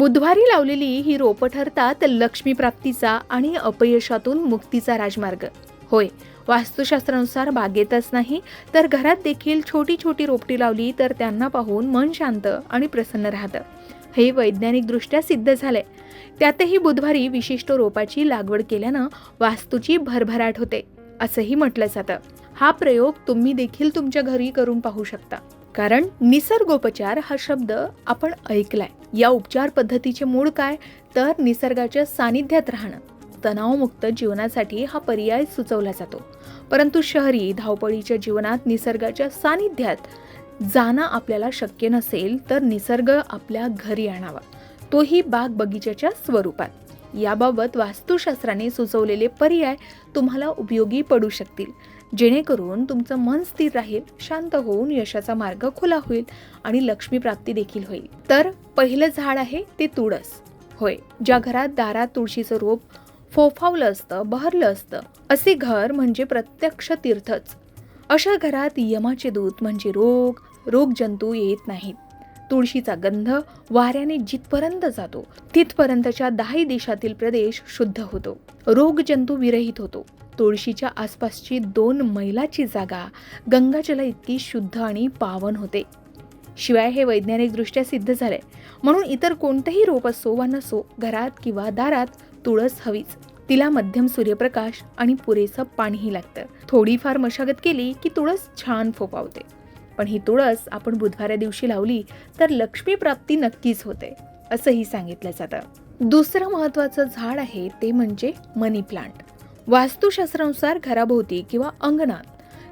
बुधवारी लावलेली ही रोपं ठरतात लक्ष्मी प्राप्तीचा आणि अपयशातून मुक्तीचा राजमार्ग. होय वास्तुशास्त्रानुसार बागेतच नाही तर घरात देखील छोटी छोटी रोपटी लावली तर त्यांना पाहून मन शांत आणि प्रसन्न राहतं. हे वैज्ञानिकदृष्ट्या सिद्ध झालंय. त्यातही बुधवारी विशिष्ट रोपाची लागवड केल्यानं वास्तूची भरभराट होते असंही म्हटलं जातं. हा प्रयोग तुम्ही देखील तुमच्या घरी करून पाहू शकता. कारण निसर्गोपचार हा शब्द आपण ऐकलाय. या उपचार पद्धतीचे मूळ काय? तर निसर्गाच्या सानिध्यात राहणं. तणावमुक्त जीवनासाठी हा पर्याय सुचवला जातो. परंतु शहरी धावपळीच्या जीवनात निसर्गाच्या सानिध्यात जाणं आपल्याला शक्य नसेल तर निसर्ग आपल्या घरी आणावा. तोही बाग बगीच्याच्या स्वरूपात. याबाबत वास्तुशास्त्राने सुचवलेले पर्याय तुम्हाला उपयोगी पडू शकतील. जेणेकरून तुमचं मन स्थिर राहील शांत होऊन यशाचा मार्ग खुला होईल आणि लक्ष्मी प्राप्ती देखील होईल. तर पहिलं झाड आहे ते तुळस. होय ज्या घरात दारात तुळशीचं रोप फोफावलं असतं बहरलं असतं असे घर म्हणजे प्रत्यक्ष तीर्थच. अशा घरात यमाचे दूत म्हणजे रोग रोगजंतू येत नाहीत. तुळशीचा गंध वाऱ्याने जिथपर्यंत जातो तिथपर्यंतच्या दाही देशातील प्रदेश शुद्ध होतो. रोगजंतू विरहित होतो. तुळशीच्या आसपासची दोन मैलाची जागा गंगाजला इतकी शुद्ध आणि पावन होते. शिवाय हे वैज्ञानिकदृष्ट्या सिद्ध झालंय म्हणून इतर कोणतंही रोप असो वा नसो घरात किंवा दारात तुळस हवीच. तिला मध्यम सूर्यप्रकाश आणि पुरेसं पाणीही लागतं. थोडीफार मशागत केली की तुळस छान फोपावते पण ही तुळस आपण बुधवाऱ्या दिवशी लावली तर लक्ष्मी प्राप्ती नक्कीच होते असंही सांगितलं जातं. दुसरं महत्त्वाचं झाड आहे ते म्हणजे मनी प्लांट. वास्तुशास्त्रानुसार घराभोवती किंवा अंगणात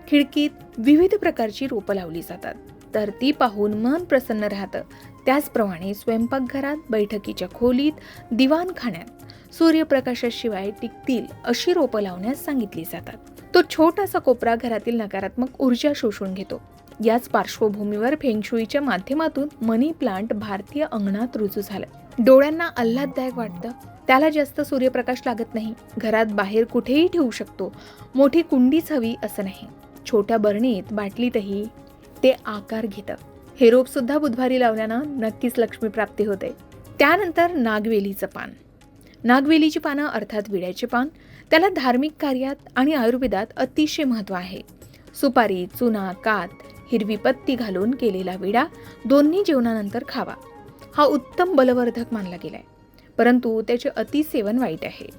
खिडकीत विविध प्रकारची रोपं लावली जातात. तर ती पाहून मन प्रसन्न राहतं. त्याचप्रमाणे स्वयंपाकघरात बैठकीच्या खोलीत दिवाणखान्यात सूर्यप्रकाशाशिवाय टिकतील अशी रोपं लावण्यास सांगितली जातात. तो छोटासा कोपरा घरातील नकारात्मक ऊर्जा शोषून घेतो. याच पार्श्वभूमीवर फेंगशुईच्या माध्यमातून मनी प्लांट भारतीय अंगणात रुजू झालं. डोळ्यांना आल्हाददायक वाटतं. त्याला जास्त सूर्यप्रकाश लागत नाही. घरात बाहेर कुठेही ठेवू शकतो. मोठी कुंडीच हवी असं नाही. छोट्या बरणीत बाटलीतही ते आकार घेतं. हे रोपसुद्धा बुधवारी लावल्यानं नक्कीच लक्ष्मी प्राप्ती होते. त्यानंतर नागवेलीचं पान. नागवेलीची पानं अर्थात विड्याचे पान त्याला धार्मिक कार्यात आणि आयुर्वेदात अतिशय महत्त्व आहे. सुपारी चुना कात हिरवी पत्ती घालून केलेला विडा दोन्ही जेवणानंतर खावा. हा उत्तम बलवर्धक मानला गेलाय. परंतु त्याचे अतिसेवन वाईट आहे.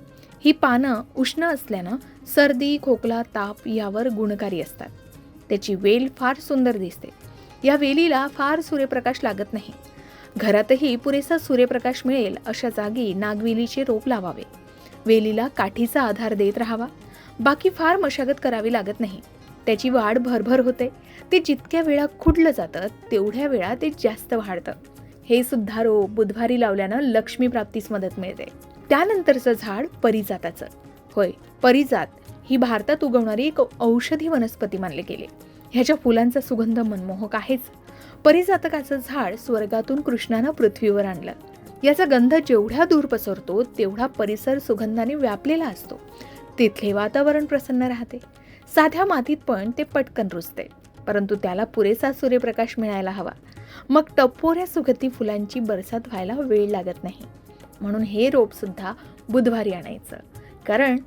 ही पानं उष्ण असल्यानं सर्दी खोकला ताप यावर गुणकारी असतात. त्याची वेल फार सुंदर दिसते. या वेलीला फार सूर्यप्रकाश लागत नाही. घरातही पुरेसा सूर्यप्रकाश मिळेल अशा जागी नागवेलीचे रोप लावावे. वेलीला काठीचा आधार देत राहावा. बाकी फार मशागत करावी लागत नाही. त्याची वाढ भरभर होते. ते जितक्या वेळा खुडलं जातं तेवढ्या वेळा ते जास्त वाढतं. हे सुद्धा रोप बुधवारी लावल्यानं लक्ष्मी प्राप्तीस मदत मिळते. त्यानंतरचं झाड परिजाताचं. होय परिजात ही भारतात उगवणारी एक औषधी वनस्पती मानली गेली. ह्याच्या फुलांचा सुगंध मनमोहक आहेच. परिजातकाचं झाड स्वर्गातून कृष्णानं पृथ्वीवर आणलं. याचा गंध जेवढ्या दूर पसरतो तेवढा परिसर सुगंधाने व्यापलेला असतो. तिथले वातावरण प्रसन्न राहते. साध्या मातीत पण ते पटकन रुजते. परंतु त्याला पुरेसा सूर्यप्रकाश मिळायला हवा. मग टपोऱ्या सुगती फुलांची बरसात व्हायला वेळ लागत नाही. म्हणून हे रोपसुद्धा बुधवारी आणायचं. कारण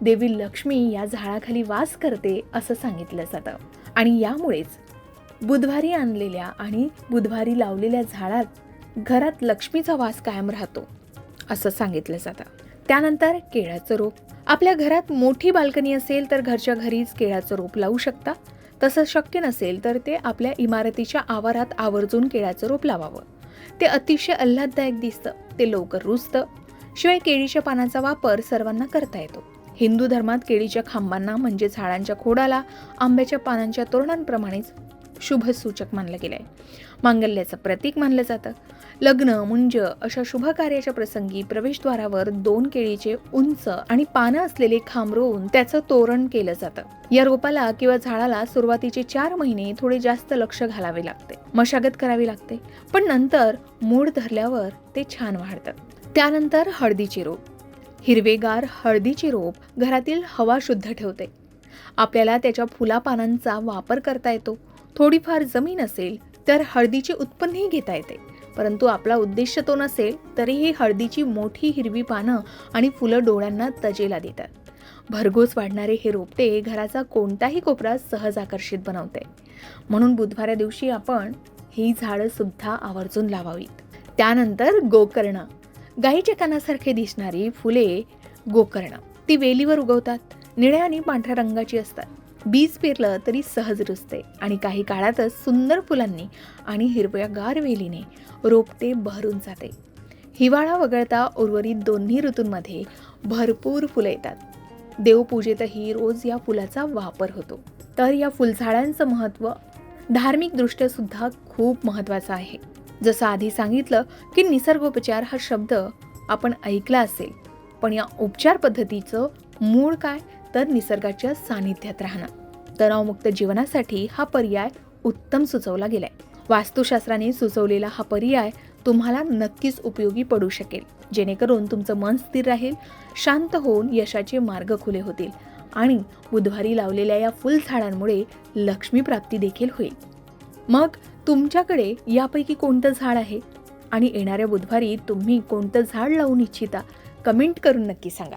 देवी लक्ष्मी या झाडाखाली वास करते असं सांगितलं जातं. आणि यामुळेच बुधवारी आणलेल्या आणि बुधवारी लावलेल्या झाडात घरात लक्ष्मीचा वास कायम राहतो असं सांगितलं जातं. त्यानंतर केळाचं रोप. आपल्या घरात मोठी बाल्कनी असेल तर घरच्या घरीच केळाचं रोप लावू शकता. तसं शक्य नसेल तर ते आपल्या इमारतीच्या आवारात आवर्जून केळ्याचं रोप लावावं. ते अतिशय आल्हाददायक दिसतं. ते लवकर रुजतं. शिवाय केळीच्या पानाचा वापर सर्वांना करता येतो. हिंदू धर्मात केळीच्या खांबांना म्हणजे झाडांच्या खोडाला आंब्याच्या पानांच्या तोरणांप्रमाणेच शुभसूचक मानलं गेलं आहे मांगल्याचं प्रतीक मानलं जातं. लग्न मुंज अशा शुभ कार्याच्या प्रसंगी प्रवेशद्वारावर दोन केळीचे उंच आणि पानं असलेले खांब रोवून त्याचं तोरण केलं जातं. या रोपाला किंवा झाडाला सुरुवातीचे चार महिने थोडे जास्त लक्ष घालावे लागते. मशागत करावी लागते. पण नंतर मूड धरल्यावर ते छान वाढतं. त्यानंतर हळदीचे रोप. हिरवेगार हळदीचे रोप घरातील हवा शुद्ध ठेवते. आपल्याला त्याच्या फुलापानांचा वापर करता येतो. थोडीफार जमीन असेल तर हळदीचे उत्पन्नही घेता येते. परंतु आपला उद्देश तो नसेल तरीही हळदीची मोठी हिरवी पानं आणि फुलं डोळ्यांना तजेला देतात. भरघोस वाढणारे हे रोपटे घराचा कोणताही कोपरा सहज आकर्षित बनवते. म्हणून बुधवाऱ्या दिवशी आपण ही झाडं सुद्धा आवर्जून लावावीत. त्यानंतर गोकर्ण. गाईच्या कानासारखे दिसणारी फुले गोकर्ण. ती वेलीवर उगवतात. निळ्या आणि पांढऱ्या रंगाची असतात. बीज पेरलं तरी सहज रुजते आणि काही काळातच सुंदर फुलांनी आणि हिरव्यागार वेलीने रोपटे बहरून जाते. हिवाळा वगळता उर्वरित दोन्ही ऋतूंमध्ये भरपूर फुलं येतात. देवपूजेतही रोज या फुलाचा वापर होतो. तर या फुलझाडांचं महत्त्व धार्मिकदृष्ट्या सुद्धा खूप महत्त्वाचं आहे. जसं आधी सांगितलं की निसर्गोपचार हा शब्द आपण ऐकला असेल पण या उपचार पद्धतीचं मूळ काय तर निसर्गाच्या सानिध्यात राहणं तणावमुक्त जीवनासाठी हा पर्याय उत्तम सुचवला गेलाय. वास्तुशास्त्राने सुचवलेला हा पर्याय तुम्हाला नक्कीच उपयोगी पडू शकेल. जेणेकरून तुमचं मन स्थिर राहील शांत होऊन यशाचे मार्ग खुले होतील आणि बुधवारी लावलेल्या या फुलझाडांमुळे लक्ष्मीप्राप्ती देखील होईल. मग तुमच्याकडे यापैकी कोणतं झाड आहे? आणि येणाऱ्या बुधवारी तुम्ही कोणतं झाड लावून इच्छिता? कमेंट करून नक्की सांगा.